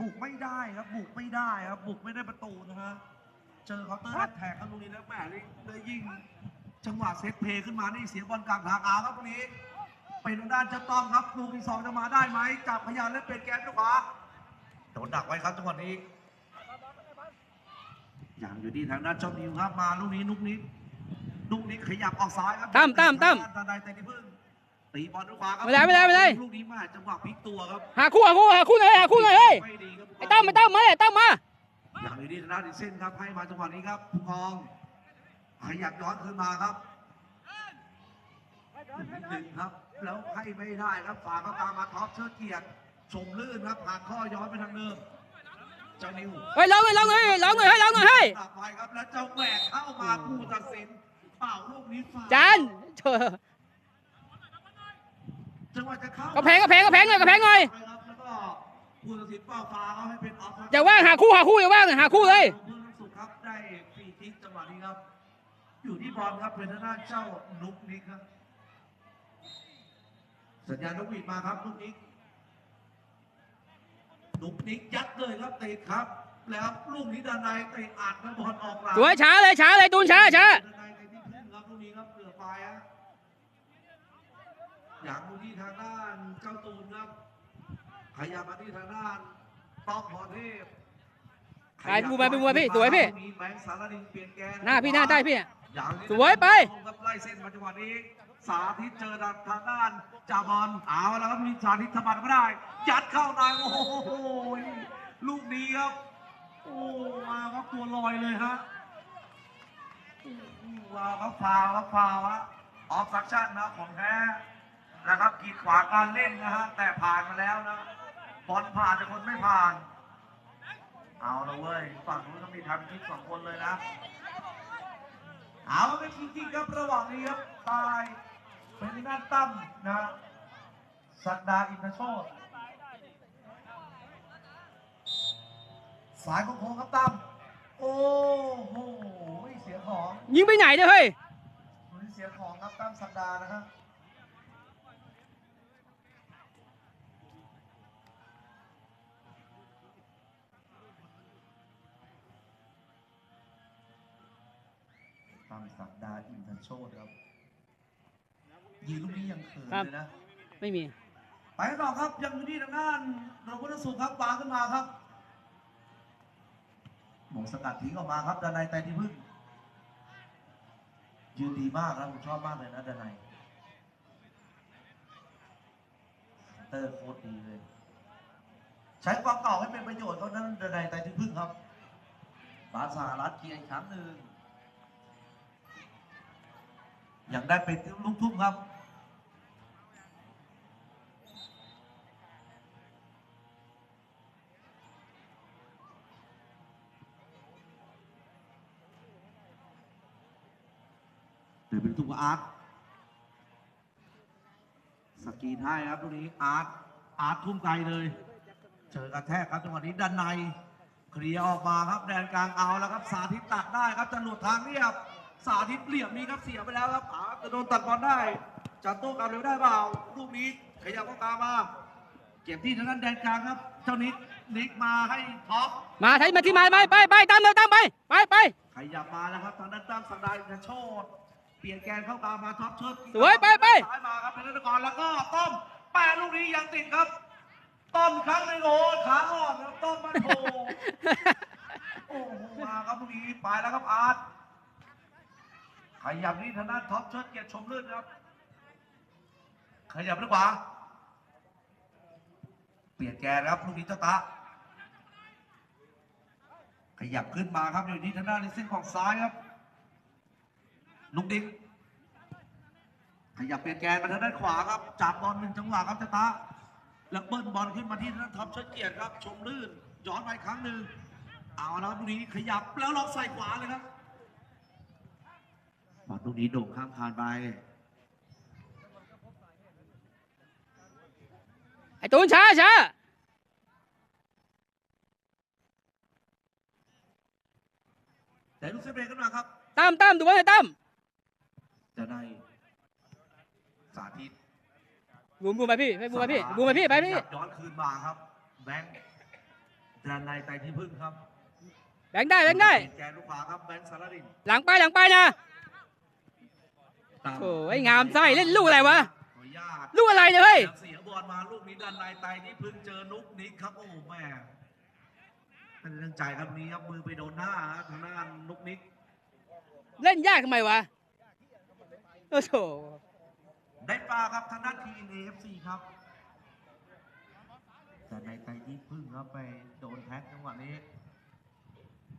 บุกไม่ได้ครับ บุกไม่ได้ครับ บุกไม่ได้ประตูนะฮะเจอเคาน์เตอร์แอตแทกครับตรงนี้แล้วแหมนี่เลยยิงจังหวะเซตเพลย์ขึ้นมานี่เสียบอลกลางทางเอาครับตรงนี้เป็นทางด้านเจะต้องครับลูกที่สองจะมาได้ไหมจับพยานและเป็นแกนด้วยขวาโดนดักไว้ครับจังหวะนี้อย่างอยู่ที่ทางด้านเจ้านิวครับมาลูกนี้นุกนิดนุกนิดขยับออกซ้ายครับตั้มตั้มตั้มทางด้านใดแต่ที่พึ่งตีบอลด้วยขวาครัไม่ได้ไม่ได้ไม่ได้ลูกนี้มาจังหวะพลิกตัวครับหาคู่หาคู่หาคู่หน่อยหาคู่หน่อยเฮ้ยไม่ ดีครับไอ้ตั้มไอ้ตั้มมาเลยไอ้ตั้มมาอย่างอยู่ที่ทางด้านอีกเส้นครับให้มาจังหวะนี้ครับผู้กองขยับย้อนขึ้นมาครับหนึ่งครับ แล้วให้ไม่ได้ครับฝาเข้าตามมาท็อปเชิดเกียรติชมลื่นครับผ่านข้อย้อนไปทางเดิมเจ้านิวเฮ้ยร้องหน่อยร้องหน่อยร้องหน่อยให้ร้องหน่อยให้ตัดไปครับแล้วเจ้าแหวกเข้ามาผู้ตัดสินเป่าลูกนี้ฝ่าจานเธอจังหวะจะเข้ากระแพงกระแพงกระแพงหน่อยกระแพงหน่อย ผู้ตัดสินเป่าฟ้าเขาให้เป็นออฟครับอย่าว่างหาคู่หาคู่อย่าว่างหาคู่เลยเพื่อนสุขครับได้ฟรีคิกจังหวะนี้ครับ อยู่ที่บอลครับเป็นทางด้านเจ้านุกนิกครับ สัญญาณนกหวีดมาครับนุกนิกนุกนิกยัดเลยครับเตะครับ แล้วลูกนี้ด้านในเตะอัดแล้วบอลออกหลังสวยช้าเลยช้าเลยตูนช้าช้าด้านในเตะที่พึ่งครับลูกนี้ครับเหลือไปฮะอย่างลูกที่ทางด้านเจ้าตูนครับ ขยับมาที่ทางด้านต้องพรเทพไปบูมไปบูมไปพี่สวยพี่ มีแบงค์สารดินเปลี่ยนแกนหน้าพี่หน้าใต้พี่ อย่างนี้สวยไป ครับไล่เส้นมาจังหวะนี้ สาธิตเจอทางด้านจ่าบอลเอาแล้วครับมีสาธิตทำบัตรไม่ได้ ยัดเข้าในโอ้โหลูกนี้ครับ โอ้มาครับตัวลอยเลยฮะว้าวครับฟาวครับฟาวฮะออฟซักชั่นนะของแท้นะครับกีดขวางการเล่นนะฮะแต่ผ่านมาแล้วนะ บอลผ่านแต่คนไม่ผ่าน เอาละเว้ย ฝั่งนู้นก็มีทำคิดสองคนเลยนะ เอาเป็นจริงๆครับระหว่างนี้ครับตายเป็นหน้าตั้มนะสักดาอินทโชตสายของโค้งครับตั้มโอ้โหเสียของ ยิงไปไหนเนี่ยเฮ้ยเสียของครับตั้มสักดานะครับ ตั้มสักดาอินทโชตครับยิงลูกนี้ยังเขินครับเลยนะ ไม่มี ไปกันต่อครับยังอยู่ที่ทางด้านเราพุทธสุขครับวางขึ้นมาครับหมงสกัดทิ้งออกมาครับดานายไตรที่พึ่งยืนดีมากครับผมชอบมากเลยนะดานายเตอร์โคตรดีเลย ใช้ความเก่าให้เป็นประโยชน์เขานั้นดานายไตรที่พึ่งครับบาสสหรัฐเกียร์อีกครั้งหนึ่ง ยังได้เป็นลูกทุ่มครับเดี๋ยวเป็นลูกทุ่งอาร์ตสกีนให้ครับตรงนี้อาร์ตอาร์ตทุ่มไกลเลยเจอกระแทกครับจังหวะนี้ด้านในเคลียร์ออกมาครับแดนกลางเอาแล้วครับสาธิตตัดได้ครับจะหลุดทางเรียบ สาธิตเหลี่ยมนี้ครับเสียไปแล้วครับอาร์ตจะโดนตัดบอลได้จะโต้กลับเร็วได้เปล่าลูกนี้ขยับเข้าตามมา เก็บที่ทางด้านแดนกลางครับ เจ้านิกนิกมาให้ท็อปมาใช้มาที่มาไปไปไปตั้มเลยตั้มไปไปไปขยับมาแล้วครับทางด้านตั้มสังดาอินทโชตเปลี่ยนแกนเข้าตามมาท็อปเชิดสวยไปไปซ้ายมาครับเป็นนักกรแล้วก็ต้อมแปะลูกนี้ยังติดครับต้อมครั้งหนึ่งโอ้ยขาอ่อนครับต้อมมันโผโอ้โหมาครับลูกนี้ไปแล้วครับอาร์ต ขยับนี่ทางด้านท็อปเชิดเกียรติชมลื่นครับ ขยับด้วยขวาเปลี่ยนแกนครับลูกนี้เจ้าตาขยับขึ้นมาครับอยู่ที่ทางด้านในเส้นของซ้ายครับลุงดิ๊กขยับเปลี่ยนแกนมาทางด้านขวาครับจับบอลหนึ่งจังหวะครับเจาตาแล้วเบิ้ลบอลขึ้นมาที่ทางด้าท็อปเชิดเกียรติครับ ชมลื่นย้อนไปครั้งหนึ่งเอาแล้วครับลูกนี้ขยับแล้วล็อกใส่ขวาเลยครับ บอลลูกนี้โด่งข้ามคานไป ไอ้ตูนช้าช้าแต่ลูกเซฟเบรกขึ้นมาครับ ตั้มตั้มดูไว้หน่อยตั้มจะได้สาธิตบูมบูมไปพี่ไปบูมไปพี่บูมไปพี่ไปพี่ย้อนคืนมาครับแบงค์ด้านในไต่ที่พึ่งครับ แบงค์ได้แบงค์ได้แกนลูกขวาครับแบงค์สารดินหลังไปหลังไปนะ ตามโอ้ยงามไส้เล่นลูกอะไรวะขออนุญาตลูกอะไรเนี่ยเฮ้ยเสียบอลมาลูกนี้ด้านในไต่ที่พึ่งเจอนุกนิกครับโอ้แม่เป็นเรื่องใจครับนี้ครับมือไปโดนหน้าฮะทางด้านนุกนิกเล่นยากทำไมวะโอ้โหได้ปลาครับทางด้านทีเอฟซีครับแต่ในไต่ที่พึ่งครับไปโดนแท็กจังหวะนี้